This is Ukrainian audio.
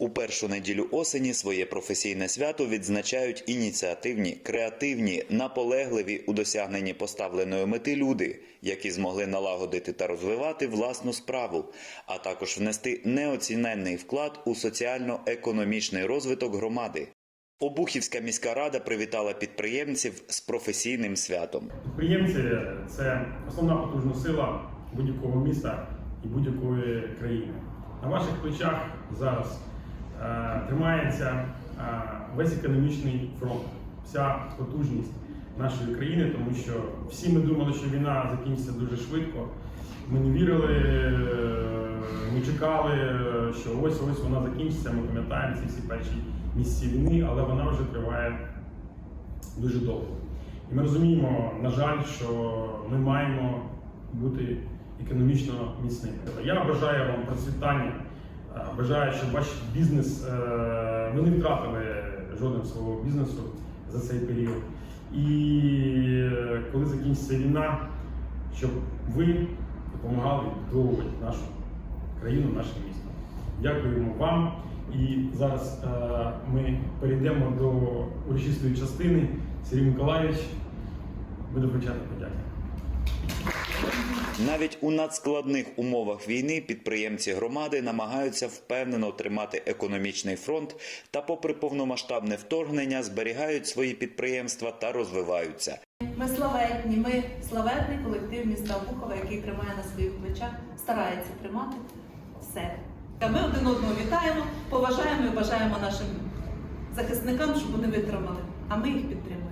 У першу неділю осені своє професійне свято відзначають ініціативні, креативні, наполегливі у досягненні поставленої мети люди, які змогли налагодити та розвивати власну справу, а також внести неоціненний вклад у соціально-економічний розвиток громади. Обухівська міська рада привітала підприємців з професійним святом. Підприємці це основна потужна сила будь-якого міста і будь-якої країни. На ваших плечах зараз тримається е, весь економічний фронт, вся потужність нашої країни, тому що всі ми думали, що війна закінчиться дуже швидко. Ми не вірили, е, ми чекали, е, що ось ось вона закінчиться. Ми пам'ятаємо ці всі перші місяці війни, але вона вже триває дуже довго. І ми розуміємо, на жаль, що ми маємо бути економічно міцними. Я бажаю вам процвітання, е, бажаю, щоб ваш бізнес е, ви не втратили жоден свого бізнесу за цей період. І е, коли закінчиться війна, щоб ви допомагали відбудовувати нашу країну, наше місто. Дякуємо вам. І зараз е, ми перейдемо до урочистої частини. Сергій Миколаївич буде вручати подяки. Навіть у надскладних умовах війни підприємці громади намагаються впевнено тримати економічний фронт та, попри повномасштабне вторгнення, зберігають свої підприємства та розвиваються. Ми славетні, ми славетний колектив міста Обухова, який тримає на своїх плечах, старається тримати все. Та Ми один одного вітаємо, поважаємо і бажаємо нашим захисникам, щоб вони витримали, а ми їх підтримуємо.